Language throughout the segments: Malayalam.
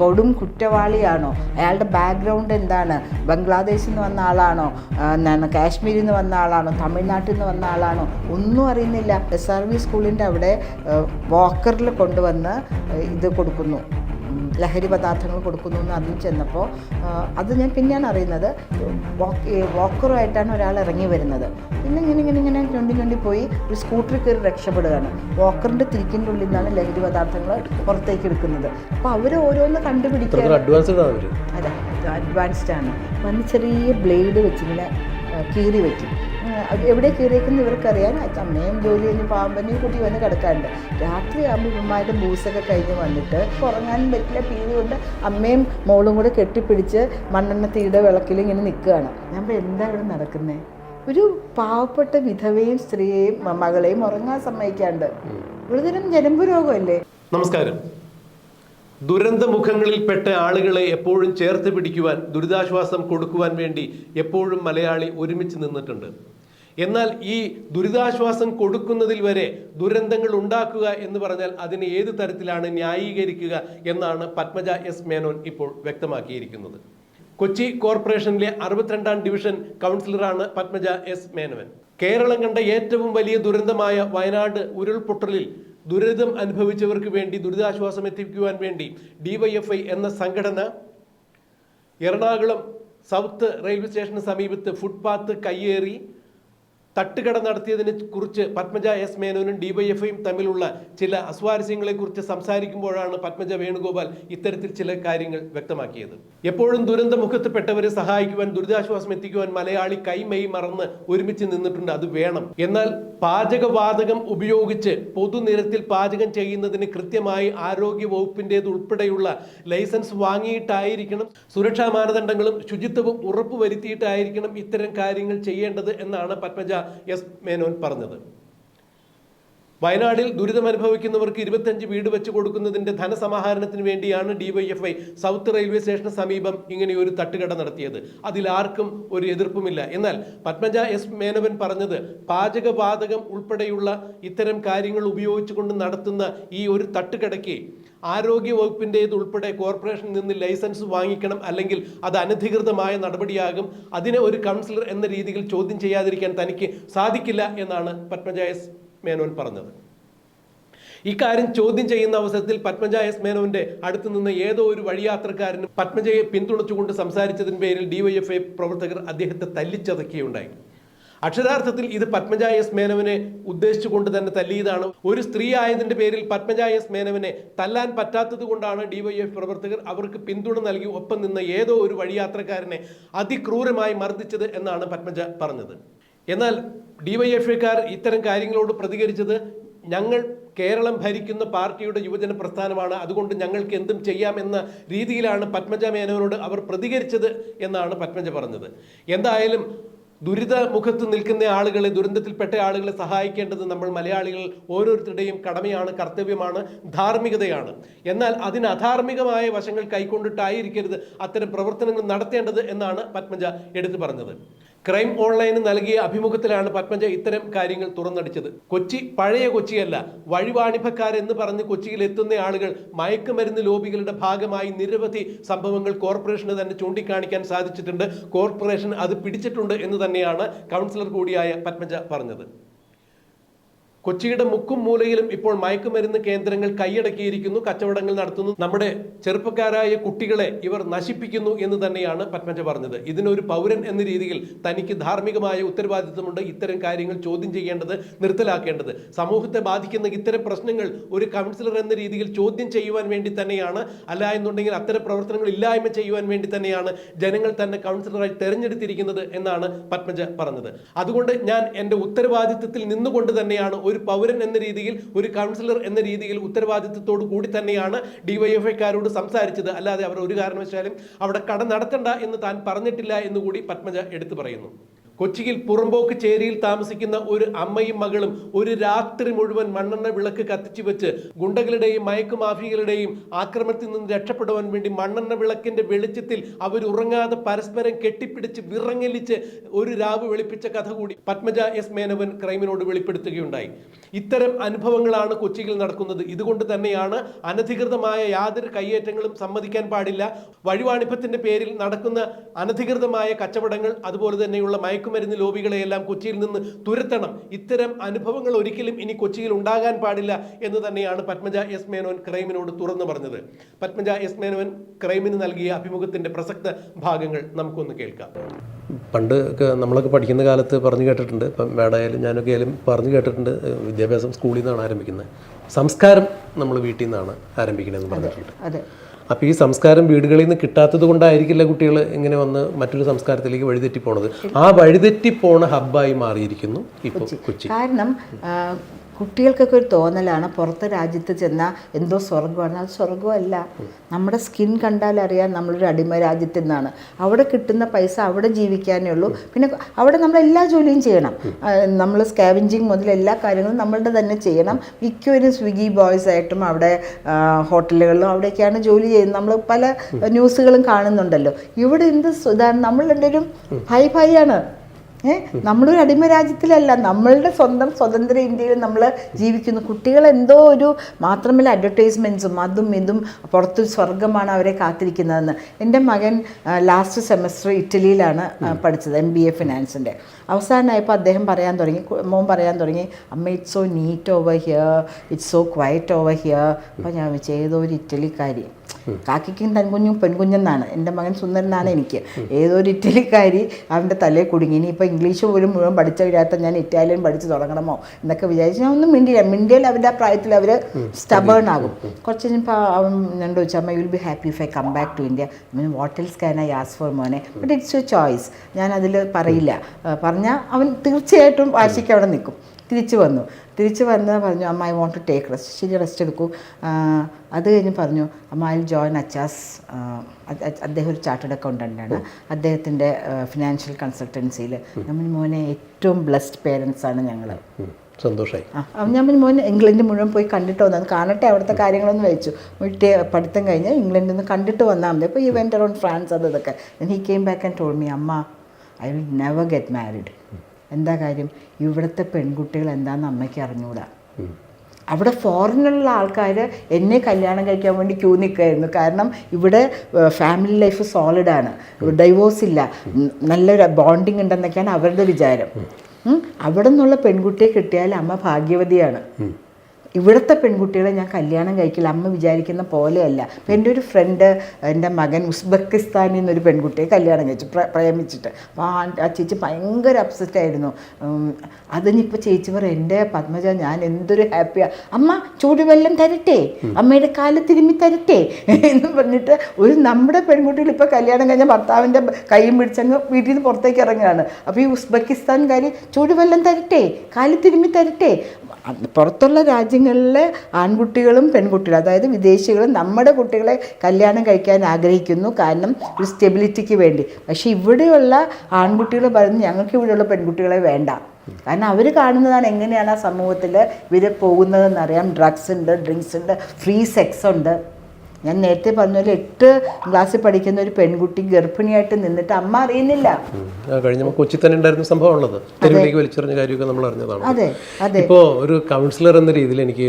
കൊടും കുറ്റവാളിയാണോ? അയാളുടെ ബാക്ക്ഗ്രൗണ്ട് എന്താണ്? ബംഗ്ലാദേശിൽ നിന്ന് വന്ന ആളാണോ? എന്താണ് കാശ്മീരിൽ നിന്ന് വന്ന ആളാണോ? തമിഴ്നാട്ടിൽ നിന്ന് വന്ന ആളാണോ? ഒന്നും അറിയുന്നില്ല. എസ് ആർ വി സ്കൂളിന്റെ അവിടെ വാക്കറിൽ കൊണ്ടുവന്ന് ഇത് കൊടുക്കുന്നു. ലഹരി പദാർത്ഥങ്ങൾ കൊടുക്കുന്നു എന്ന് അറിഞ്ഞു ചെന്നപ്പോൾ അത് ഞാൻ പിന്നെയാണ് അറിയുന്നത് വാക്ക് വാക്കറുമായിട്ടാണ് ഒരാൾ ഇറങ്ങി വരുന്നത്. പിന്നെ ഇങ്ങനെ ഇങ്ങനെ ഇങ്ങനെ ചുണ്ടി ചുണ്ടി പോയി ഒരു സ്കൂട്ടറിൽ കയറി രക്ഷപ്പെടുകയാണ്. വാക്കറിന്റെ തിരിക്കിന്റെ ഉള്ളിൽ നിന്നാണ് ലഹരി പദാർത്ഥങ്ങൾ പുറത്തേക്ക് എടുക്കുന്നത്. അപ്പോൾ അവർ ഓരോന്ന് കണ്ടുപിടിക്കുക അതെ അഡ്വാൻസ്ഡ് ആണ്. വന്ന് ചെറിയ ബ്ലേഡ് വെച്ചിങ്ങനെ കീറി വെക്കും. അത് എവിടെ കയറിയേക്കുന്നു ഇവർക്കറിയാൻ അമ്മയും ജോലി കഴിഞ്ഞ് പാമ്പനെയും കുട്ടി വന്ന് കിടക്കാറുണ്ട്. രാത്രി ആകുമ്പോൾ ഇവന്മാരുടെ ബൂസൊക്കെ കഴിഞ്ഞ് വന്നിട്ട് ഉറങ്ങാനും പറ്റില്ല. പീതി കൊണ്ട് അമ്മയും മോളും കൂടെ കെട്ടിപ്പിടിച്ച് മണ്ണെണ്ണ തീയുടെ വിളക്കിൽ ഇങ്ങനെ നിൽക്കുകയാണ്. ഞാൻ എന്താ ഇവിടെ നടക്കുന്നത് ഒരു പാവപ്പെട്ട വിധവയും സ്ത്രീയെയും മകളെയും ഉറങ്ങാൻ സമ്മതിക്കാണ്ട്. ഒരുതരം ജനമ്പ് രോഗമല്ലേ? നമസ്കാരം. ദുരന്തമുഖങ്ങളിൽപ്പെട്ട ആളുകളെ എപ്പോഴും ചേർത്ത് പിടിക്കുവാൻ ദുരിതാശ്വാസം കൊടുക്കുവാൻ വേണ്ടി എപ്പോഴും മലയാളി ഒരുമിച്ച് നിന്നിട്ടുണ്ട്. എന്നാൽ ഈ ദുരിതാശ്വാസം കൊടുക്കുന്നതിൽ വരെ ദുരന്തങ്ങൾ ഉണ്ടാക്കുക എന്ന് പറഞ്ഞാൽ അതിനെ ഏത് തരത്തിലാണ് ന്യായീകരിക്കുക എന്നാണ് പത്മജ എസ് മേനോൻ ഇപ്പോൾ വ്യക്തമാക്കിയിരിക്കുന്നത്. കൊച്ചി കോർപ്പറേഷനിലെ അറുപത്തിരണ്ടാം ഡിവിഷൻ കൗൺസിലറാണ് പത്മജ എസ് മേനോൻ. കേരളം കണ്ട ഏറ്റവും വലിയ ദുരന്തമായ വയനാട് ഉരുൾപൊട്ടലിൽ ദുരിതം അനുഭവിച്ചവർക്ക് വേണ്ടി ദുരിതാശ്വാസം എത്തിക്കുവാൻ വേണ്ടി ഡിവൈഎഫ്ഐ എന്ന സംഘടന എറണാകുളം സൗത്ത് റെയിൽവേ സ്റ്റേഷന് സമീപത്ത് ഫുട്പാത്ത് കയ്യേറി തട്ടുകട നടത്തിയതിനെ കുറിച്ച് പത്മജ എസ് മേനോനും ഡിവൈഎഫ്ഐയും തമ്മിലുള്ള ചില അസ്വാരസ്യങ്ങളെ കുറിച്ച് സംസാരിക്കുമ്പോഴാണ് പത്മജ വേണുഗോപാൽ ഇത്തരത്തിൽ ചില കാര്യങ്ങൾ വ്യക്തമാക്കിയത്. എപ്പോഴും ദുരന്തമുഖത്തുപെട്ടവരെ സഹായിക്കുവാൻ ദുരിതാശ്വാസം എത്തിക്കുവാൻ മലയാളി കൈമൈ മറന്ന് ഒരുമിച്ച് നിന്നിട്ടുണ്ട്. അത് വേണം. എന്നാൽ പാചകവാതകം ഉപയോഗിച്ച് പൊതുനിരത്തിൽ പാചകം ചെയ്യുന്നതിന് കൃത്യമായി ആരോഗ്യ വകുപ്പിന്റേത് ഉൾപ്പെടെയുള്ള ലൈസൻസ് വാങ്ങിയിട്ടായിരിക്കണം സുരക്ഷാ മാനദണ്ഡങ്ങളും ശുചിത്വവും ഉറപ്പുവരുത്തിയിട്ടായിരിക്കണം ഇത്തരം കാര്യങ്ങൾ ചെയ്യേണ്ടത് എന്നാണ് പത്മജ എസ് മേനോൻ പറഞ്ഞത്. വയനാടിൽ ദുരിതമനുഭവിക്കുന്നവർക്ക് ഇരുപത്തഞ്ച് വീട് വെച്ച് കൊടുക്കുന്നതിന്റെ ധനസമാഹരണത്തിന് വേണ്ടിയാണ് ഡിവൈഎഫ്ഐ സൗത്ത് റെയിൽവേ സ്റ്റേഷന് സമീപം ഇങ്ങനെ ഒരു തട്ടുകട നടത്തിയത്. അതിൽ ആർക്കും ഒരു എതിർപ്പുമില്ല. എന്നാൽ പത്മജ എസ് മേനവൻ പറഞ്ഞത് പാചകവാതകം ഉൾപ്പെടെയുള്ള ഇത്തരം കാര്യങ്ങൾ ഉപയോഗിച്ചുകൊണ്ട് നടത്തുന്ന ഈ ഒരു തട്ടുകടയ്ക്ക് ആരോഗ്യ വകുപ്പിന്റേത് ഉൾപ്പെടെ കോർപ്പറേഷനിൽ നിന്ന് ലൈസൻസ് വാങ്ങിക്കണം അല്ലെങ്കിൽ അത് അനധികൃതമായ നടപടിയാകും. അതിനെ ഒരു കൗൺസിലർ എന്ന രീതിയിൽ ചോദ്യം ചെയ്യാതിരിക്കാൻ തനിക്ക് സാധിക്കില്ല എന്നാണ് പത്മജ മേനോൻ പറഞ്ഞത്. ഇക്കാര്യം ചോദ്യം ചെയ്യുന്ന അവസരത്തിൽ പത്മജ എസ് മേനോന്റെ അടുത്ത് നിന്ന് ഏതോ ഒരു വഴിയാത്രക്കാരനും പത്മജയെ പിന്തുണച്ചുകൊണ്ട് സംസാരിച്ചതിന് പേരിൽ ഡിവൈഎഫ്ഐ പ്രവർത്തകർ അദ്ദേഹത്തെ തല്ലിച്ചതക്കുകയുണ്ടായി. അക്ഷരാർത്ഥത്തിൽ ഇത് പത്മജ എസ് മേനവനെ ഉദ്ദേശിച്ചുകൊണ്ട് തന്നെ തല്ലിയതാണ്. ഒരു സ്ത്രീ ആയതിന്റെ പേരിൽ പത്മജ എസ് മേനവനെ തല്ലാൻ പറ്റാത്തത് കൊണ്ടാണ് ഡിവൈഎഫ് പ്രവർത്തകർ അവർക്ക് പിന്തുണ നൽകി ഒപ്പം നിന്ന ഏതോ ഒരു വഴിയാത്രക്കാരനെ അതിക്രൂരമായി മർദ്ദിച്ചത് എന്നാണ് പത്മജ പറഞ്ഞത്. എന്നാൽ ഡിവൈഎഫ്ഐക്കാർ ഇത്തരം കാര്യങ്ങളോട് പ്രതികരിച്ചത് ഞങ്ങൾ കേരളം ഭരിക്കുന്ന പാർട്ടിയുടെ യുവജന പ്രസ്ഥാനമാണ്. അതുകൊണ്ട് ഞങ്ങൾക്ക് എന്തും ചെയ്യാം എന്ന രീതിയിലാണ് പത്മജ മേനോനോട് അവർ പ്രതികരിച്ചത് എന്നാണ് പത്മജ പറഞ്ഞത്. എന്തായാലും ദുരിത മുഖത്ത് നിൽക്കുന്ന ആളുകളെ ദുരന്തത്തിൽപ്പെട്ട ആളുകളെ സഹായിക്കേണ്ടത് നമ്മൾ മലയാളികൾ ഓരോരുത്തരുടെയും കടമയാണ് കർത്തവ്യമാണ് ധാർമ്മികതയാണ്. എന്നാൽ അതിന് അധാർമികമായ വശങ്ങൾ കൈക്കൊണ്ടിട്ടായിരിക്കരുത് അത്തരം പ്രവർത്തനങ്ങൾ നടത്തേണ്ടത് എന്നാണ് പത്മജ എടുത്തു പറഞ്ഞത്. ക്രൈം ഓൺലൈന് നൽകിയ അഭിമുഖത്തിലാണ് പത്മജ ഇത്തരം കാര്യങ്ങൾ തുറന്നടിച്ചത്. കൊച്ചി പഴയ കൊച്ചിയല്ല. വഴിവാണിഭക്കാരെന്ന് പറഞ്ഞ് കൊച്ചിയിൽ എത്തുന്ന ആളുകൾ മയക്കുമരുന്ന് ലോബികളുടെ ഭാഗമായി നിരവധി സംഭവങ്ങൾ കോർപ്പറേഷന് തന്നെ ചൂണ്ടിക്കാണിക്കാൻ സാധിച്ചിട്ടുണ്ട്. കോർപ്പറേഷൻ അത് പിടിച്ചിട്ടുണ്ട് എന്ന് തന്നെയാണ് കൗൺസിലർ കൂടിയായ പത്മജ പറഞ്ഞത്. കൊച്ചിയുടെ മുക്കും മൂലയിലും ഇപ്പോൾ മയക്കുമരുന്ന് കേന്ദ്രങ്ങൾ കൈയടക്കിയിരിക്കുന്നു കച്ചവടങ്ങൾ നടത്തുന്നു. നമ്മുടെ ചെറുപ്പക്കാരായ കുട്ടികളെ ഇവർ നശിപ്പിക്കുന്നു എന്ന് തന്നെയാണ് പത്മജ പറഞ്ഞത്. ഇതിനൊരു പൗരൻ എന്ന രീതിയിൽ തനിക്ക് ധാർമ്മികമായ ഉത്തരവാദിത്വമുണ്ട്. ഇത്തരം കാര്യങ്ങൾ ചോദ്യം ചെയ്യേണ്ടത് നിർത്തലാക്കേണ്ടത്. സമൂഹത്തെ ബാധിക്കുന്ന ഇത്തരം പ്രശ്നങ്ങൾ ഒരു കൗൺസിലർ എന്ന രീതിയിൽ ചോദ്യം ചെയ്യുവാൻ വേണ്ടി തന്നെയാണ്. അല്ല എന്നുണ്ടെങ്കിൽ അത്തരം പ്രവർത്തനങ്ങൾ ഇല്ലായ്മ ചെയ്യുവാൻ വേണ്ടി തന്നെയാണ് ജനങ്ങൾ തന്നെ കൗൺസിലറായി തെരഞ്ഞെടുത്തിരിക്കുന്നത് എന്നാണ് പത്മജ പറഞ്ഞത്. അതുകൊണ്ട് ഞാൻ എന്റെ ഉത്തരവാദിത്വത്തിൽ നിന്നുകൊണ്ട് തന്നെയാണ് ഒരു പൗരൻ എന്ന രീതിയിൽ ഒരു കൗൺസിലർ എന്ന രീതിയിൽ ഉത്തരവാദിത്വത്തോടു കൂടി തന്നെയാണ് ഡിവൈഎഫ്ഐക്കാരോട് സംസാരിച്ചത്. അല്ലാതെ അവർ ഒരു കാരണവശാലും അവിടെ കട നടത്തണ്ട എന്ന് താൻ പറഞ്ഞിട്ടില്ല എന്ന് കൂടി പത്മജ എടുത്തു പറയുന്നു. കൊച്ചിയിൽ പുറമ്പോക്ക് ചേരിയിൽ താമസിക്കുന്ന ഒരു അമ്മയും മകളും ഒരു രാത്രി മുഴുവൻ മണ്ണെണ്ണ വിളക്ക് കത്തിച്ചു വെച്ച് ഗുണ്ടകളുടെയും മയക്കുമാഫികളുടെയും ആക്രമണത്തിൽ നിന്ന് രക്ഷപ്പെടുവാൻ വേണ്ടി മണ്ണെണ്ണ വിളക്കിന്റെ വെളിച്ചത്തിൽ അവർ ഉറങ്ങാതെ പരസ്പരം കെട്ടിപ്പിടിച്ച് വിറങ്ങലിച്ച് ഒരു രാവ് വെളുപ്പിച്ച കഥ കൂടി പത്മജ എസ് മേനവൻ ക്രൈമിനോട് വെളിപ്പെടുത്തുകയുണ്ടായി. ഇത്തരം അനുഭവങ്ങളാണ് കൊച്ചിയിൽ നടക്കുന്നത്. ഇതുകൊണ്ട് തന്നെയാണ് അനധികൃതമായ യാതൊരു കയ്യേറ്റങ്ങളും സമ്മതിക്കാൻ പാടില്ല. വഴിവാണിഭത്തിന്റെ പേരിൽ നടക്കുന്ന അനധികൃതമായ കച്ചവടങ്ങൾ അതുപോലെ തന്നെയുള്ള മയക്കുമരുന്ന് ലോബികളെയെല്ലാം കൊച്ചിയിൽ നിന്ന് തുരത്തണം. ഇത്തരം അനുഭവങ്ങൾ ഒരിക്കലും ഇനി കൊച്ചിയിൽ ഉണ്ടാകാൻ പാടില്ല എന്ന് തന്നെയാണ് പത്മജ എസ് മേനോൻ ക്രൈമിനോട് തുറന്നു പറഞ്ഞത്. പത്മജ എസ് മേനോൻ ക്രൈമിന് നൽകിയ അഭിമുഖത്തിന്റെ പ്രസക്ത ഭാഗങ്ങൾ നമുക്കൊന്ന് കേൾക്കാം. പണ്ട് നമ്മളൊക്കെ പഠിക്കുന്ന കാലത്ത് പറഞ്ഞു കേട്ടിട്ടുണ്ട്. ഇപ്പം മേഡായാലും ഞാനൊക്കെ ആയാലും പറഞ്ഞു കേട്ടിട്ടുണ്ട് വിദ്യാഭ്യാസം സ്കൂളിൽ നിന്നാണ് ആരംഭിക്കുന്നത്. സംസ്കാരം നമ്മൾ വീട്ടിൽ നിന്നാണ് ആരംഭിക്കണമെന്ന് പറഞ്ഞിട്ടുണ്ട്. അതെ. അപ്പോൾ ഈ സംസ്കാരം വീടുകളിൽ നിന്ന് കിട്ടാത്തത് കൊണ്ടായിരിക്കില്ല കുട്ടികൾ ഇങ്ങനെ വന്ന് മറ്റൊരു സംസ്കാരത്തിലേക്ക് വഴിതെറ്റി പോണത് ആ വഴിതെറ്റി പോണ ഹബ്ബായി മാറിയിരിക്കുന്നു ഇപ്പോൾ കൊച്ചി. കാരണം കുട്ടികൾക്കൊക്കെ ഒരു തോന്നലാണ് പുറത്തെ രാജ്യത്ത് ചെന്നാൽ എന്തോ സ്വർഗമാണ് അത് സ്വർഗമല്ല നമ്മുടെ സ്കിൻ കണ്ടാൽ അറിയാം നമ്മളൊരു അടിമ രാജ്യത്ത് നിന്നാണ്. അവിടെ കിട്ടുന്ന പൈസ അവിടെ ജീവിക്കാനേ ഉള്ളൂ. പിന്നെ അവിടെ നമ്മൾ എല്ലാ ജോലിയും ചെയ്യണം. നമ്മൾ സ്കാവിഞ്ചിങ് മുതൽ എല്ലാ കാര്യങ്ങളും നമ്മളുടെ തന്നെ ചെയ്യണം. മിക്കവരും സ്വിഗ്ഗി ബോയ്സ് ആയിട്ടും അവിടെ ഹോട്ടലുകളിലും അവിടെയൊക്കെയാണ് ജോലി ചെയ്യുന്നത്. നമ്മൾ പല ന്യൂസുകളും കാണുന്നുണ്ടല്ലോ. ഇവിടെ എന്ത് ഇതാണ് നമ്മൾ രണ്ടുപേരും ഭൈ ഭൈ ആണ് ഏ? നമ്മളൊരു അടിമ രാജ്യത്തിലല്ല നമ്മളുടെ സ്വന്തം സ്വതന്ത്ര ഇന്ത്യയിൽ നമ്മൾ ജീവിക്കുന്നു. കുട്ടികൾ എന്തോ ഒരു മാത്രമല്ല അഡ്വർടൈസ്മെന്റ്സും അതും ഇതും പുറത്തൊരു സ്വർഗമാണ് അവരെ കാത്തിരിക്കുന്നതെന്ന്. എന്റെ മകൻ ലാസ്റ്റ് സെമസ്റ്റർ ഇറ്റലിയിലാണ് പഠിച്ചത് എം ബി എ ഫിനാൻസിന്റെ അവസാനമായപ്പോൾ അദ്ദേഹം പറയാൻ തുടങ്ങി മോൻ പറയാൻ തുടങ്ങി അമ്മ it's so neat over here it's so quiet over here അപ്പോൾ ഞാൻ ചെയ്ത ഒരു ഇറ്റലിക്കാരി? കാക്കിക്കും തൻകുഞ്ഞും പെൺകുഞ്ഞെന്നാണ്. എന്റെ മകൻ സുന്ദരനാണ് എനിക്ക്. ഏതൊരു ഇറ്റലിക്കാരി അവന്റെ തലയിൽ കുടുങ്ങി. ഇനിയിപ്പോൾ ഇംഗ്ലീഷ് പോലും മുഴുവൻ പഠിച്ച കഴിയാത്ത ഞാൻ ഇറ്റാലിയൻ പഠിച്ച് തുടങ്ങണമോ എന്നൊക്കെ വിചാരിച്ച് ഞാൻ ഒന്നും മിണ്ടിയില്ല. മിണ്ടിയാൽ അവരുടെ പ്രായത്തിൽ അവർ സ്റ്റബേൺ ആകും. കുറച്ച് കഴിഞ്ഞപ്പോൾ അവൻ എന്നോട് ചോദിച്ചു അമ്മ will be happy if I come back to India mean what else I ask for മോനെ? ബട്ട് ഇറ്റ്സ് യു ചോയ്സ് ഞാൻ അതിൽ പറയില്ല. പറഞ്ഞാൽ അവൻ തീർച്ചയായിട്ടും വാശിക്ക് അവിടെ നിൽക്കും. തിരിച്ചു വന്നു. തിരിച്ചു വന്ന് പറഞ്ഞു അമ്മ I want to take rest ശരി റെസ്റ്റ് എടുക്കൂ. അത് കഴിഞ്ഞ് പറഞ്ഞു അമ്മ ഐ ജോയിൻ അച്ചാസ് അദ്ദേഹം ഒരു ചാർട്ടേഡ് അക്കൗണ്ടന്റാണ് അദ്ദേഹത്തിന്റെ ഫിനാൻഷ്യൽ കൺസൾട്ടൻസിയിൽ നമ്മൾ മോനെ ഏറ്റവും ബ്ലെസ്ഡ് പേരൻസാണ് ആണ് ഞങ്ങൾ. സന്തോഷമായി ഞാൻ പിന്നെ മോൻ ഇംഗ്ലണ്ട് മുഴുവൻ പോയി കണ്ടിട്ട് വന്നു? അത് കാണട്ടെ അവിടുത്തെ കാര്യങ്ങളൊന്നും വെച്ചു. വീട്ടിൽ പഠിത്തം കഴിഞ്ഞ് ഇംഗ്ലണ്ടിൽ നിന്ന് കണ്ടിട്ട് വന്നാൽ മതി. അപ്പോൾ ഈ വെന്റ് അറൗണ്ട് ഫ്രാൻസ് അത് ഇതൊക്കെ. He came back and told me അമ്മ I will never get married എന്താ കാര്യം? ഇവിടുത്തെ പെൺകുട്ടികൾ എന്താണെന്ന് അമ്മയ്ക്ക് അറിഞ്ഞുകൂടാ അവിടെ ഫോറിനുള്ള ആൾക്കാർ എന്നെ കല്യാണം കഴിക്കാൻ വേണ്ടി ക്യൂ നിൽക്കുമായിരുന്നു കാരണം ഇവിടെ ഫാമിലി ലൈഫ് സോളിഡാണ് ഡൈവോഴ്സ് ഇല്ല. നല്ലൊരു ബോണ്ടിങ് ഉണ്ടെന്നൊക്കെയാണ് അവരുടെ വിചാരം. അവിടെ നിന്നുള്ള പെൺകുട്ടിയെ കിട്ടിയാൽ അമ്മ ഭാഗ്യവതിയാണ്. ഇവിടുത്തെ പെൺകുട്ടികളെ ഞാൻ കല്യാണം കഴിക്കില്ല. അമ്മ വിചാരിക്കുന്ന പോലെയല്ല. അപ്പം എന്റെ ഒരു ഫ്രണ്ട് എന്റെ മകൻ ഉസ്ബെക്കിസ്ഥാനിൽ നിന്നൊരു പെൺകുട്ടിയെ കല്യാണം കഴിച്ചു പ്ര- പ്രേമിച്ചിട്ട്. അപ്പോൾ ആ ആ ചേച്ചി ഭയങ്കര അപ്സെറ്റ് ആയിരുന്നു. അതിനിപ്പോൾ ചേച്ചി പറയും എന്റെ പത്മജ ഞാൻ എന്തൊരു ഹാപ്പിയാണ് അമ്മ ചൂടുവെല്ലം തരട്ടെ? അമ്മയുടെ കാൽ തിരുമ്മി തരട്ടെ? എന്ന് പറഞ്ഞിട്ട് ഒരു നമ്മുടെ പെൺകുട്ടികൾ ഇപ്പോൾ കല്യാണം കഴിഞ്ഞ ഭർത്താവിന്റെ കൈയും പിടിച്ചങ്ങ് വീട്ടിൽ നിന്ന് പുറത്തേക്ക് ഇറങ്ങുകയാണ്. അപ്പോൾ ഈ ഉസ്ബെക്കിസ്ഥാൻകാരി ചൂടുവെല്ലം തരട്ടെ? കാൽ തിരുമ്മി തരട്ടെ? പുറത്തുള്ള പുറത്തുള്ള രാജ്യങ്ങളിലെ ആൺകുട്ടികളും പെൺകുട്ടികളും അതായത് വിദേശികളും നമ്മുടെ കുട്ടികളെ കല്യാണം കഴിക്കാൻ ആഗ്രഹിക്കുന്നു കാരണം ഒരു സ്റ്റെബിലിറ്റിക്ക് വേണ്ടി. പക്ഷേ ഇവിടെയുള്ള ആൺകുട്ടികൾ പറയുന്നു ഞങ്ങൾക്ക് ഇവിടെയുള്ള പെൺകുട്ടികളെ വേണ്ട. കാരണം അവർ കാണുന്നതാണ് എങ്ങനെയാണ് ആ സമൂഹത്തിൽ ഇവർ പോകുന്നതെന്നറിയാം ഡ്രഗ്സ് ഉണ്ട് ഡ്രിങ്ക്സ് ഉണ്ട് ഫ്രീ സെക്സ് ഉണ്ട്. ഞാൻ നേരത്തെ പറഞ്ഞ പോലെ എട്ട് ക്ലാസ്സിൽ പഠിക്കുന്ന ഒരു പെൺകുട്ടി ഗർഭിണിയായിട്ട് നിന്നിട്ട് അമ്മ അറിയുന്നില്ല. കഴിഞ്ഞ കൊച്ചി തന്നെ ഉണ്ടായിരുന്ന സംഭവം ഉള്ളത് തെരുവിലേക്ക് വലിച്ചെറിഞ്ഞ കാര്യമൊക്കെ നമ്മൾ അറിഞ്ഞതാണ്. അതെ അതെ. ഇപ്പോൾ ഒരു കൗൺസിലർ എന്ന രീതിയിൽ എനിക്ക്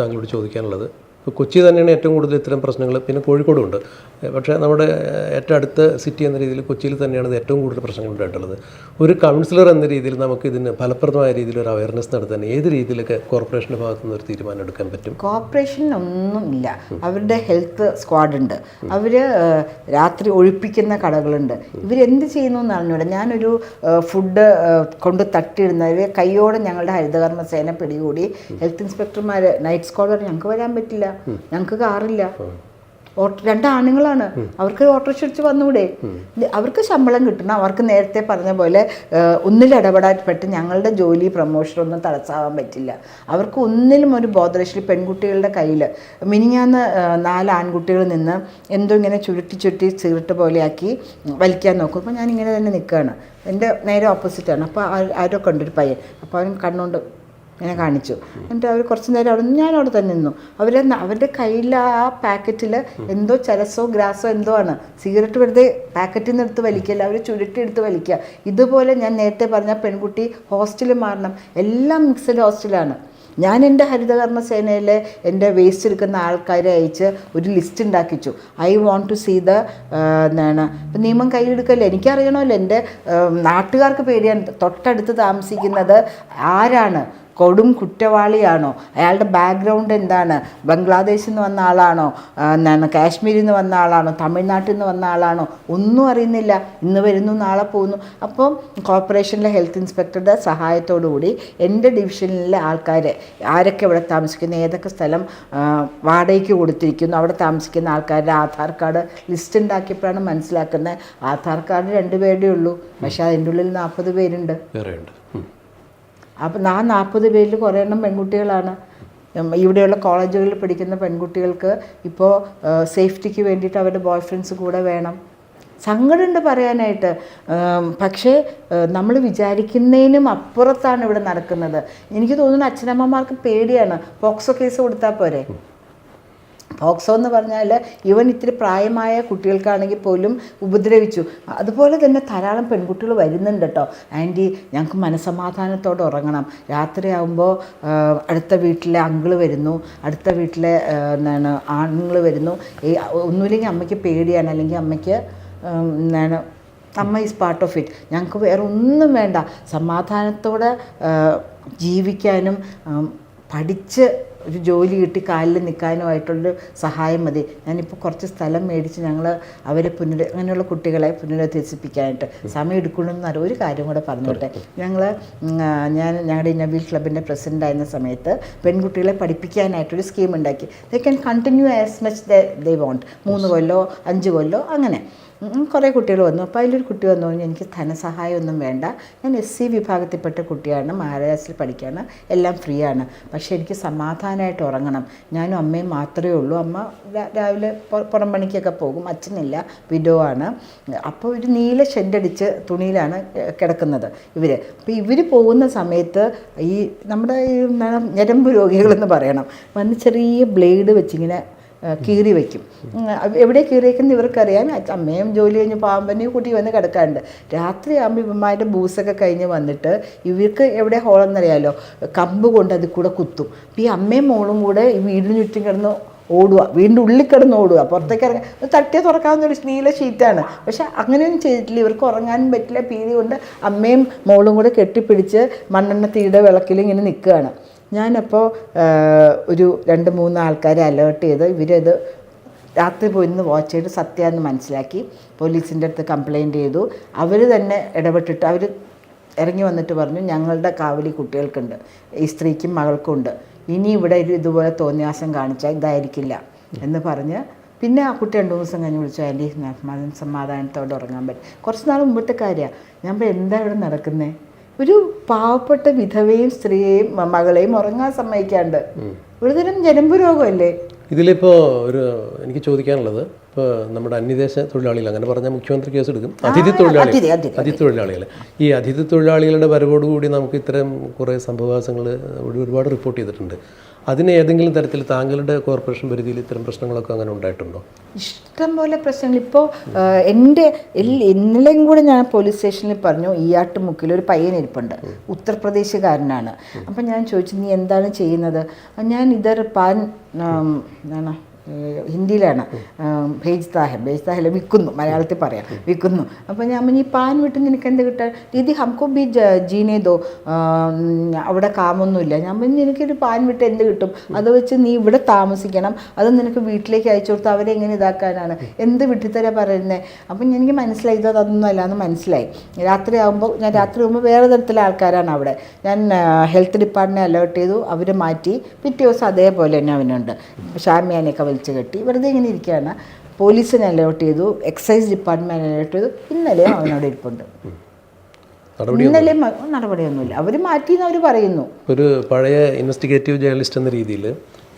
താങ്കളോട് ചോദിക്കാനുള്ളത്. ഇപ്പോൾ കൊച്ചി തന്നെയാണ് ഏറ്റവും കൂടുതൽ ഇത്തരം പ്രശ്നങ്ങൾ. പിന്നെ കോഴിക്കോടും ഉണ്ട് പക്ഷേ നമ്മുടെ ഏറ്റവും അടുത്ത സിറ്റി എന്ന രീതിയിൽ കൊച്ചിയിൽ തന്നെയാണ് ഇത് ഏറ്റവും കൂടുതൽ പ്രശ്നങ്ങൾ ഉണ്ടായിട്ടുള്ളത് ഒരു കൗൺസിലർ എന്ന രീതിയിൽ നമുക്ക് ഇതിന് ഫലപ്രദമായ രീതിയിൽ ഒരു അവയർനെസ് നടത്താൻ ഏത് രീതിയിലൊക്കെ കോർപ്പറേഷന്റെ ഭാഗത്തു നിന്ന് ഒരു തീരുമാനം എടുക്കാൻ പറ്റും? കോർപ്പറേഷനൊന്നും ഇല്ല അവരുടെ ഹെൽത്ത് സ്ക്വാഡ് ഉണ്ട്. അവർ രാത്രി ഒഴിപ്പിക്കുന്ന കടകളുണ്ട്. ഇവരെന്ത് ചെയ്യുന്നു എന്ന് അറിഞ്ഞൂടെ ഞാനൊരു ഫുഡ് കൊണ്ട് തട്ടിയിടുന്ന കൈയോടെ ഞങ്ങളുടെ ഹരിതകർമ്മ സേന പിടികൂടി ഹെൽത്ത് ഇൻസ്പെക്ടർമാർ നൈറ്റ് സ്ക്വാഡ് പറഞ്ഞു ഞങ്ങൾക്ക് വരാൻ പറ്റില്ല. ഞങ്ങൾക്ക് കാറില്ല. ഓട്ടോ രണ്ട് ആണുങ്ങളാണ് അവർക്ക് ഓട്ടോറിക്ഷ അടിച്ച് വന്നൂടെ അവർക്ക് ശമ്പളം കിട്ടണം. അവർക്ക് നേരത്തെ പറഞ്ഞ പോലെ ഒന്നിൽ ഇടപെടാപ്പെട്ട് ഞങ്ങളുടെ ജോലി പ്രൊമോഷൻ ഒന്നും തടസ്സാവാൻ പറ്റില്ല. അവർക്ക് ഒന്നിലും ഒരു ബോധരക്ഷി പെൺകുട്ടികളുടെ കയ്യിൽ മിനിങ്ങാന്ന് നാല് ആൺകുട്ടികൾ നിന്ന് എന്തോ ഇങ്ങനെ ചുരുട്ടി ചുരുട്ടി സിഗരറ്റ് പോലെയാക്കി വലിക്കാൻ നോക്കും. അപ്പോൾ ഞാൻ ഇങ്ങനെ തന്നെ നിൽക്കുകയാണ് എന്റെ നേരെ ഓപ്പോസിറ്റാണ് അപ്പോൾ ആരോ ഒരു പയ്യൻ. അപ്പോൾ അവൻ കണ്ണുകൊണ്ട് ഇങ്ങനെ കാണിച്ചു. എന്നിട്ട് അവർ കുറച്ച് നേരം അവിടെ നിന്ന് ഞാൻ അവിടെ തന്നെ നിന്നു. അവർ അവരുടെ കയ്യിൽ ആ പാക്കറ്റിൽ എന്തോ ചരസോ ഗ്രാസോ എന്തോ ആണ്. സിഗരറ്റ് വെറുതെ പാക്കറ്റിൽ നിന്ന് എടുത്ത് വലിക്കില്ല അവർ ചുരുട്ടി എടുത്ത് വലിക്കുക ഇതുപോലെ ഞാൻ നേരത്തെ പറഞ്ഞ പെൺകുട്ടി ഹോസ്റ്റലിൽ മാറണം. എല്ലാം മിക്സഡ് ഹോസ്റ്റലാണ്. ഞാൻ എന്റെ ഹരിതകർമ്മ സേനയിലെ എന്റെ വേസ്റ്റ് എടുക്കുന്ന ആൾക്കാരെ അയച്ച് ഒരു list ഉണ്ടാക്കിച്ചു. I want to see the എന്താണ് ഇപ്പം നിയമം കയ്യിലെടുക്കല്ലേ? എനിക്കറിയണമല്ലോ എന്റെ നാട്ടുകാർക്ക് പേടിയാണ്. തൊട്ടടുത്ത് താമസിക്കുന്നത് ആരാണ്? കൊടും കുറ്റവാളിയാണോ? അയാളുടെ ബാക്ക്ഗ്രൗണ്ട് എന്താണ്? ബംഗ്ലാദേശിൽ നിന്ന് വന്ന ആളാണോ? എന്താണ് കാശ്മീരിൽ നിന്ന് വന്ന ആളാണോ? തമിഴ്നാട്ടിൽ നിന്ന് വന്ന ആളാണോ? ഒന്നും അറിയുന്നില്ല. ഇന്ന് വരുന്നു നാളെ പോകുന്നു. അപ്പോൾ കോർപ്പറേഷനിലെ ഹെൽത്ത് ഇൻസ്പെക്ടറുടെ സഹായത്തോടുകൂടി എന്റെ ഡിവിഷനിലെ ആൾക്കാരെ ആരൊക്കെ ഇവിടെ താമസിക്കുന്നു? ഏതൊക്കെ സ്ഥലം വാടകയ്ക്ക് കൊടുത്തിരിക്കുന്നു? അവിടെ താമസിക്കുന്ന ആൾക്കാരുടെ ആധാർ കാർഡ് ലിസ്റ്റ് ഉണ്ടാക്കിയപ്പോഴാണ് മനസ്സിലാക്കുന്നത്. ആധാർ കാർഡ് രണ്ട് പേരുടെ ഉള്ളൂ പക്ഷേ അതിന്റെ ഉള്ളിൽ നാൽപ്പത് പേരുണ്ട്. അപ്പം ആ നാൽപ്പത് പേരിൽ കുറേ എണ്ണം പെൺകുട്ടികളാണ്. ഇവിടെയുള്ള കോളേജുകളിൽ പഠിക്കുന്ന പെൺകുട്ടികൾക്ക് ഇപ്പോൾ സേഫ്റ്റിക്ക് വേണ്ടിയിട്ട് അവരുടെ ബോയ് ഫ്രണ്ട്സ് കൂടെ വേണം. സങ്കടമുണ്ട് പറയാനായിട്ട്. പക്ഷേ നമ്മൾ വിചാരിക്കുന്നതിനും അപ്പുറത്താണ് ഇവിടെ നടക്കുന്നത്. എനിക്ക് തോന്നുന്നു അച്ഛനമ്മമാർക്ക് പേടിയാണ്. പോക്സോ കേസ് കൊടുത്താൽ പോരെ? പോക്സോ എന്ന് പറഞ്ഞാൽ ഇവൻ ഇത്തിരി പ്രായമായ കുട്ടികൾക്കാണെങ്കിൽ പോലും ഉപദ്രവിച്ചു. അതുപോലെ തന്നെ ധാരാളം പെൺകുട്ടികൾ വരുന്നുണ്ട് കേട്ടോ. ആന്റി ഞങ്ങൾക്ക് മനസമാധാനത്തോടെ ഉറങ്ങണം. രാത്രിയാകുമ്പോൾ അടുത്ത വീട്ടിലെ അങ്കിൾ വരുന്നു. അടുത്ത വീട്ടിലെ എന്താണ് ആണുങ്ങൾ വരുന്നു. ഈ ഒന്നുമില്ലെങ്കിൽ അമ്മയ്ക്ക് പേടിയാണ്. അല്ലെങ്കിൽ അമ്മയ്ക്ക് എന്താണ് അമ്മ ഈസ് പാർട്ട് ഓഫ് ഇറ്റ് ഞങ്ങൾക്ക് വേറെ ഒന്നും വേണ്ട. സമാധാനത്തോടെ ജീവിക്കാനും പഠിച്ച് ഒരു ജോലി കിട്ടി കാലിൽ നിൽക്കാനുമായിട്ടുള്ളൊരു സഹായം മതി. ഞാനിപ്പോൾ കുറച്ച് സ്ഥലം മേടിച്ച് ഞങ്ങൾ അവരെ പുനര അങ്ങനെയുള്ള കുട്ടികളെ പുനരധിവസിപ്പിക്കാനായിട്ട് സമയം എടുക്കണമെന്ന് അറിയാം ഒരു കാര്യം കൂടെ പറഞ്ഞോട്ടെ ഞങ്ങൾ ഞാൻ ഞങ്ങളുടെ നബീൽ ക്ലബിന്റെ പ്രസിഡന്റ് ആയിരുന്ന സമയത്ത് പെൺകുട്ടികളെ പഠിപ്പിക്കാനായിട്ടൊരു സ്കീം ഉണ്ടാക്കി. They can continue as much they want മൂന്ന് കൊല്ലോ അഞ്ച് കൊല്ലോ അങ്ങനെ. കുറേ കുട്ടികൾ വന്നു. അപ്പോൾ അതിലൊരു കുട്ടി വന്നു പറഞ്ഞു എനിക്ക് ധനസഹായമൊന്നും വേണ്ട. ഞാൻ എസ് സി വിഭാഗത്തിൽപ്പെട്ട കുട്ടിയാണ്. മഹാരാഷ്ട്രയിൽ പഠിക്കുകയാണ്. എല്ലാം ഫ്രീ ആണ്. പക്ഷേ എനിക്ക് സമാധാനമായിട്ട് ഉറങ്ങണം. ഞാനും അമ്മയും മാത്രമേ ഉള്ളൂ. അമ്മ രാവിലെ പുറം പണിക്കൊക്കെ പോകും. അച്ഛനില്ല. വിഡോ ആണ്. അപ്പോൾ ഒരു നീല ഷെഡടിച്ച് തുണിയിലാണ് കിടക്കുന്നത് ഇവർ അപ്പോൾ ഇവർ പോകുന്ന സമയത്ത് ഈ നമ്മുടെ ഈ ഞരമ്പ് രോഗികളെന്ന് പറയണം. വന്ന് ചെറിയ ബ്ലേഡ് വെച്ചിങ്ങനെ കീറി വയ്ക്കും എവിടെ കീറി വയ്ക്കുന്ന ഇവർക്കറിയാം അമ്മയും ജോലി കഴിഞ്ഞ് പാമ്പനെ കൂട്ടി വന്ന് കിടക്കാറുണ്ട്. രാത്രി ആകുമ്പോൾ ഇവന്മാരുടെ ബൂസൊക്കെ കഴിഞ്ഞ് വന്നിട്ട് ഇവർക്ക് എവിടെ ഹോളെന്നറിയാലോ? കമ്പ് കൊണ്ട് അതിൽ കൂടെ കുത്തും. ഈ അമ്മയും മോളും കൂടെ ഈ വീടിന് ചുറ്റും കിടന്ന് ഓടുക. വീടിന്റെ ഉള്ളിൽ കിടന്ന് ഓടുക. പുറത്തേക്ക് ഇറങ്ങാൻ തട്ടിയ തുറക്കാവുന്ന ഒരു നീല ഷീറ്റാണ്. പക്ഷെ അങ്ങനെയൊന്നും ചെയ്തിട്ടില്ല. ഇവർക്ക് ഉറങ്ങാനും പറ്റില്ല. പീതി കൊണ്ട് അമ്മയും മോളും കൂടെ കെട്ടിപ്പിടിച്ച് മണ്ണെണ്ണ തീയുടെ വിളക്കിൽ ഇങ്ങനെ നിൽക്കുകയാണ്. ഞാനപ്പോൾ ഒരു രണ്ട് മൂന്ന് ആൾക്കാരെ അലേർട്ട് ചെയ്ത് ഇവരത് രാത്രി പോയി നിന്ന് വാച്ച് ചെയ്ത് സത്യമെന്ന് മനസ്സിലാക്കി. പോലീസിന്റെ അടുത്ത് കംപ്ലയിന്റ് ചെയ്തു. അവർ തന്നെ ഇടപെട്ടിട്ട് അവർ ഇറങ്ങി വന്നിട്ട് പറഞ്ഞു ഞങ്ങളുടെ കാവലി കുട്ടികൾക്കുണ്ട്. ഈ സ്ത്രീക്കും മകൾക്കും ഉണ്ട്. ഇനി ഇവിടെ ഇതുപോലെ തോന്നിയാസം കാണിച്ചാൽ ഇതായിരിക്കില്ല. എന്ന് പറഞ്ഞ് പിന്നെ ആ കുട്ടി രണ്ട് ദിവസം കഴിഞ്ഞ് വിളിച്ചു ആന്റി സമാധാനത്തോടെ ഉറങ്ങാൻ പറ്റും. കുറച്ച് നാൾ മുമ്പത്തെ കാര്യമാണ് ഞാൻ ഇപ്പോൾ എന്താ ഇവിടെ നടക്കുന്നത് ഒരു പാവപ്പെട്ട വിധവയും സ്ത്രീയെയും മകളെയും ഉറങ്ങാൻ സമ്മതിക്കാണ്ട്. ഒരുതരം ജനമ്പ് രോഗമല്ലേ? ഇതിലിപ്പോൾ ഒരു എനിക്ക് ചോദിക്കാനുള്ളത് ഇപ്പോൾ നമ്മുടെ അന്യദേശ തൊഴിലാളികൾ അങ്ങനെ പറഞ്ഞാൽ മുഖ്യമന്ത്രി കേസ് എടുക്കും. അതിഥി അതിഥി. അതിഥി. തൊഴിലാളികൾ. ഈ അതിഥി തൊഴിലാളികളുടെ വരവോടുകൂടി നമുക്ക് ഇത്തരം കുറേ സംഭവവാസങ്ങൾ ഒരുപാട് റിപ്പോർട്ട് ചെയ്തിട്ടുണ്ട്. അതിന് ഏതെങ്കിലും തരത്തിൽ താങ്കളുടെ കോർപ്പറേഷൻ പരിധിയിൽ ഇത്തരം പ്രശ്നങ്ങളൊക്കെ അങ്ങനെ ഉണ്ടായിട്ടുണ്ടോ? ഇഷ്ടം പോലെ പ്രശ്നങ്ങൾ ഇപ്പോൾ എന്റെ ഇന്നലെയും കൂടെ ഞാൻ പോലീസ് സ്റ്റേഷനിൽ പറഞ്ഞു ഈ ആട്ടുമുക്കിൽ ഒരു പയ്യൻ ഇരിപ്പുണ്ട്. ഉത്തർപ്രദേശുകാരനാണ്. അപ്പം ഞാൻ ചോദിച്ചു നീ എന്താണ് ചെയ്യുന്നത്? ഞാൻ ഇതർ പാൻ എന്താണ് ഹിന്ദിയിലാണ്. ഭേജ്താഹ ഭേജ്താഹല്ല വിൽക്കുന്നു മലയാളത്തിൽ പറയാം. വിൽക്കുന്നു. അപ്പോൾ ഞാൻ ഈ പാൻ വിട്ട് നിനക്ക് എന്ത് കിട്ടാൻ? ദീദി ഹംകോ ബി ജീനേതോ ജീനെ ദോ. ആം, അവിടെ കാമൊന്നുമില്ല. ഞാൻ പറഞ്ഞു എനിക്കൊരു പാൻ വിട്ട് എന്ത് കിട്ടും? അത് വെച്ച് നീ ഇവിടെ താമസിക്കണം. അത് നിനക്ക് വീട്ടിലേക്ക് അയച്ചു കൊടുത്ത് അവരെ എങ്ങനെ ഇതാക്കാനാണ്? എന്ത് വിട്ടിത്തര പറയുന്നത് അപ്പം എനിക്ക് മനസ്സിലായി. ഇത് അതൊന്നും അല്ല എന്ന് മനസ്സിലായി. രാത്രി ആകുമ്പോൾ ഞാൻ രാത്രി ആകുമ്പോൾ വേറെ തരത്തിലെ ആൾക്കാരാണ് അവിടെ. ഞാൻ ഹെൽത്ത് ഡിപ്പാർട്ട്മെന്റ് അലേർട്ട് ചെയ്തു. അവർ മാറ്റി പിറ്റേ ദിവസം അതേപോലെ തന്നെ അവനുണ്ട്. ഷാമിയാനൊക്കെ വലിച്ചു കെട്ടി. വെറുതെ ഇങ്ങനെ ഇരിക്കുകയാണ്. പോലീസിനെ അലേർട്ട് ചെയ്തു. എക്സൈസ് ഡിപ്പാർട്ട്മെന്റ് അലേർട്ട് ചെയ്തു. ഇന്നലെ അവനവിടെ ഇരിപ്പുണ്ട്. ഇന്നലെ നടപടിയൊന്നുമില്ല. അവർ മാറ്റിയെന്ന് അവർ പറയുന്നു. ഒരു പഴയ ഇൻവെസ്റ്റിഗേറ്റീവ് ജേർണലിസ്റ്റ് എന്ന രീതിയിൽ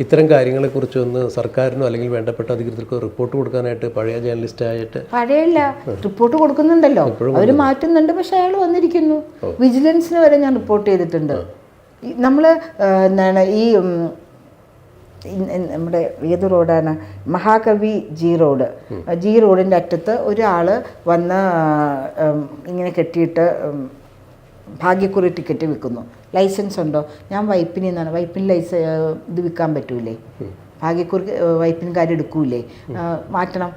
ഇത്തരം കാര്യങ്ങളെക്കുറിച്ച് ഒന്ന് സർക്കാരിനോ അല്ലെങ്കിൽ വേണ്ടപ്പെട്ട അധികൃതർക്കോ റിപ്പോർട്ട് കൊടുക്കാനായിട്ട് പഴയ ജേർണലിസ്റ്റ് ആയിട്ട് പഴയല്ല റിപ്പോർട്ട് കൊടുക്കുന്നുണ്ടല്ലോ. അവർ മാറ്റുന്നുണ്ട്. പക്ഷെ അയാൾ വന്നിരിക്കുന്നു. വിജിലൻസിന് വരെ ഞാൻ റിപ്പോർട്ട് ചെയ്തിട്ടുണ്ട്. നമ്മൾ എന്താണ് ഈ നമ്മുടെ ഏത് റോഡാണ്? മഹാകവി ജി റോഡ്. ജി റോഡിന്റെ അറ്റത്ത് ഒരാൾ വന്ന് ഇങ്ങനെ കെട്ടിയിട്ട് ഭാഗ്യക്കുറി ടിക്കറ്റ് വിൽക്കുന്നു. ലൈസൻസ് ഉണ്ടോ? ഞാൻ വൈപ്പിനിൽ നിന്നാണ് വൈപ്പിന് ലൈസ ഇത് വിൽക്കാൻ പറ്റൂലേ? ഭാഗ്യക്കുറി വൈപ്പിൻകാർ എടുക്കൂലേ? മാറ്റണം.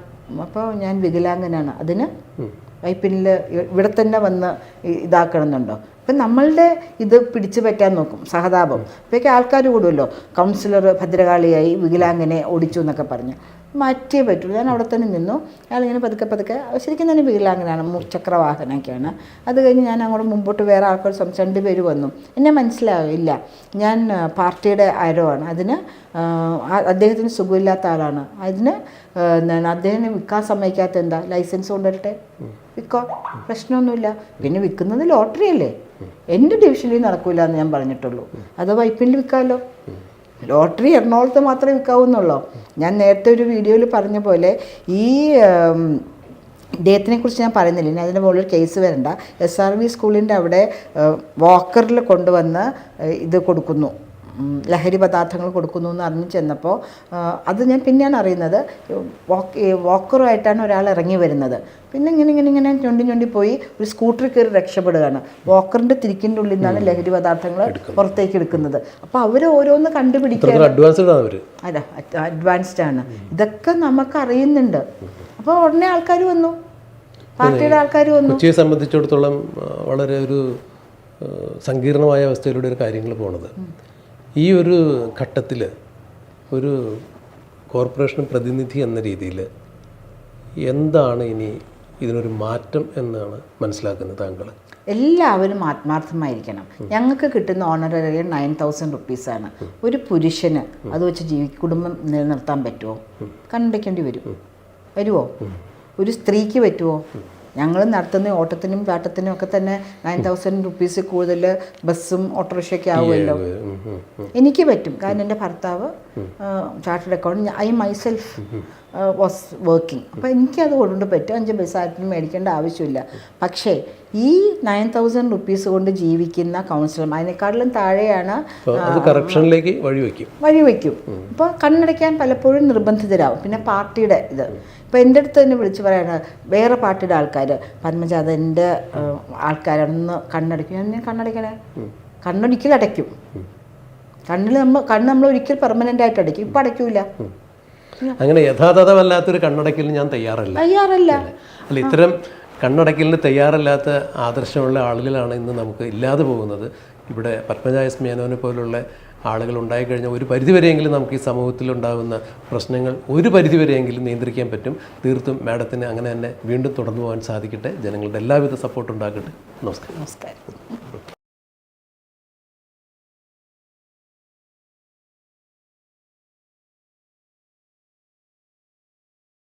അപ്പോൾ ഞാൻ വികലാംഗനാണ്. അതിന് വൈപ്പിനിൽ ഇവിടെ തന്നെ വന്ന് ഇതാക്കണം ഇതാക്കണമെന്നുണ്ടോ? അപ്പം നമ്മളുടെ ഇത് പിടിച്ചു പറ്റാൻ നോക്കും സഹതാപം. അപ്പോഴേക്കും ആൾക്കാർ കൂടുമല്ലോ കൗൺസിലർ ഭദ്രകാളിയായി വികലാംഗനെ ഓടിച്ചു എന്നൊക്കെ പറഞ്ഞ്. മാറ്റിയേ പറ്റൂ. ഞാൻ അവിടെ തന്നെ നിന്നു. അയാളിങ്ങനെ പതുക്കെ പതുക്കെ ശരിക്കും തന്നെ വികലാംഗനാണ് മുച്ചക്ര വാഹനമൊക്കെയാണ് അത് കഴിഞ്ഞ് ഞാൻ അങ്ങോട്ട് മുമ്പോട്ട് വേറെ ആൾക്കാർ സംസാരിച്ച് രണ്ട് പേര് വന്നു. എന്നെ മനസ്സിലാവില്ല ഞാൻ പാർട്ടിയുടെ ആരോ ആണ് അതിന് അദ്ദേഹത്തിന് സുഖമില്ലാത്ത ആളാണ്. അതിന് എന്താണ് അദ്ദേഹത്തിന് വിൽക്കാൻ സമ്മതിക്കാത്ത എന്താ? ലൈസൻസ് കൊണ്ടുവരട്ടെ? വിൽക്കോ? പ്രശ്നമൊന്നുമില്ല. പിന്നെ വിൽക്കുന്നത് ലോട്ടറി അല്ലേ എന്റെ ഡിവിഷനിൽ നടക്കില്ല എന്ന് ഞാൻ പറഞ്ഞിട്ടുള്ളൂ. അത് വൈപ്പിനിൽ വിൽക്കാമല്ലോ ലോട്ടറി എറണാകുളത്ത് മാത്രമേ വിൽക്കാവുന്നുള്ളൂ? ഞാൻ നേരത്തെ ഒരു വീഡിയോയിൽ പറഞ്ഞ പോലെ ഈ ഇദ്ദേഹത്തിനെ കുറിച്ച് ഞാൻ പറയുന്നില്ല. ഇനി അതിന്റെ മുകളിൽ കേസ് വരണ്ട. എസ് ആർ വി സ്കൂളിന്റെ അവിടെ വാക്കറിൽ കൊണ്ടുവന്ന് ഇത് കൊടുക്കുന്നു. ലഹരി പദാർത്ഥങ്ങൾ കൊടുക്കുന്നു എന്ന് അറിഞ്ഞു ചെന്നപ്പോൾ അത് ഞാൻ പിന്നെയാണ് അറിയുന്നത്. വോക്ക് വോക്കറുമായിട്ടാണ് ഒരാൾ ഇറങ്ങി വരുന്നത്. പിന്നെ ഇങ്ങനെ ഇങ്ങനെ ഇങ്ങനെ ചുണ്ടി ചുണ്ടി പോയി ഒരു സ്കൂട്ടറിൽ കയറി രക്ഷപ്പെടുകയാണ്. വോക്കറിന്റെ തിരിക്കിന്റെ ഉള്ളിൽ നിന്നാണ് ലഹരി പദാർത്ഥങ്ങൾ പുറത്തേക്ക് എടുക്കുന്നത്. അപ്പോൾ അവർ ഓരോന്ന് അവർ അല്ല അഡ്വാൻസ്ഡ് ആണ്. ഇതൊക്കെ നമുക്ക് അറിയുന്നുണ്ട്. അപ്പോൾ ഉടനെ ആൾക്കാർ വന്നു. പാർട്ടിയുടെ ആൾക്കാർ വന്നു. കൊച്ചിയെ സംബന്ധിച്ചിടത്തോളം വളരെ ഒരു സങ്കീർണമായ അവസ്ഥയിലൂടെ ഒരു കാര്യങ്ങൾ പോണത്. ഈ ഒരു ഘട്ടത്തിൽ ഒരു കോർപ്പറേഷൻ പ്രതിനിധി എന്ന രീതിയിൽ എന്താണ് ഇനി ഇതിനൊരു മാറ്റം എന്നാണ് മനസ്സിലാക്കുന്നത് താങ്കൾ എല്ലാവരും ആത്മാർത്ഥമായിരിക്കണം. ഞങ്ങൾക്ക് കിട്ടുന്ന ഓണററി നയൻ തൗസൻഡ് റുപ്പീസാണ് ഒരു പുരുഷന് അത് വെച്ച് ജീവി കുടുംബം നിലനിർത്താൻ പറ്റുമോ കണ്ടയ്ക്കേണ്ടി വരും. വരുമോ ഒരു സ്ത്രീക്ക് പറ്റുമോ ഞങ്ങൾ നടത്തുന്ന ഓട്ടത്തിനും പാട്ടത്തിനും ഒക്കെ തന്നെ നയൻ തൗസൻഡ് റുപ്പീസ് കൂടുതൽ ബസ്സും ഓട്ടോറിക്ഷയൊക്കെ ആവുമല്ലോ. ഉം, ഉം, ഉം. എനിക്ക് പറ്റും. കാരണം എന്റെ ഭർത്താവ് chartered account I myself was working അപ്പോൾ എനിക്കത് കൊണ്ട് പറ്റും. അഞ്ച് പൈസ ആർക്കും മേടിക്കേണ്ട ആവശ്യമില്ല. പക്ഷേ ഈ നയൻ തൗസൻഡ് റുപ്പീസ് കൊണ്ട് ജീവിക്കുന്ന കൗൺസിലർ അതിനേക്കാളും താഴെയാണ് കറപ്ഷനിലേക്ക് വഴിവെക്കും. വഴിവെക്കും. അപ്പോൾ കണ്ണടയ്ക്കാൻ പലപ്പോഴും നിർബന്ധിതരാകും പിന്നെ പാർട്ടിയുടെ ഇത്. ഇപ്പോൾ എന്റെ അടുത്ത് തന്നെ വിളിച്ച് പറയാണ് വേറെ പാട്ടിയുടെ ആൾക്കാർ പത്മജ അതെന്റെ ആൾക്കാരൊന്ന് കണ്ണടയ്ക്കും. ഞാൻ ഞാൻ കണ്ണടയ്ക്കണേ? കണ്ണൊരിക്കൽ അടയ്ക്കും. കണ്ണിൽ നമ്മൾ കണ്ണ് നമ്മൾ ഒരിക്കൽ പെർമനന്റ് ആയിട്ട് അടയ്ക്കും. ഇപ്പം അടയ്ക്കൂല അങ്ങനെ യഥാതഥമല്ലാത്തൊരു കണ്ണടയ്ക്കലിന് ഞാൻ തയ്യാറല്ല. തയ്യാറല്ല. അല്ല? ഇത്തരം കണ്ണടയ്ക്കലിന് തയ്യാറല്ലാത്ത ആദർശമുള്ള ആളുകളാണ് ഇന്ന് നമുക്ക് ഇല്ലാതെ പോകുന്നത്. ഇവിടെ പത്മജായസ്മേനോനെ എസ് മേനോനെ പോലുള്ള ആളുകൾ ഉണ്ടായിക്കഴിഞ്ഞാൽ ഒരു പരിധിവരെയെങ്കിലും നമുക്ക് ഈ സമൂഹത്തിൽ ഉണ്ടാകുന്ന പ്രശ്നങ്ങൾ ഒരു പരിധിവരെയെങ്കിലും നിയന്ത്രിക്കാൻ പറ്റും. തീർത്തും മാഡത്തിന് അങ്ങനെ തന്നെ വീണ്ടും തുടർന്നു പോകാൻ സാധിക്കട്ടെ. ജനങ്ങളുടെ എല്ലാവിധ സപ്പോർട്ടും ഉണ്ടാകട്ടെ. നമസ്കാരം. നമസ്കാരം.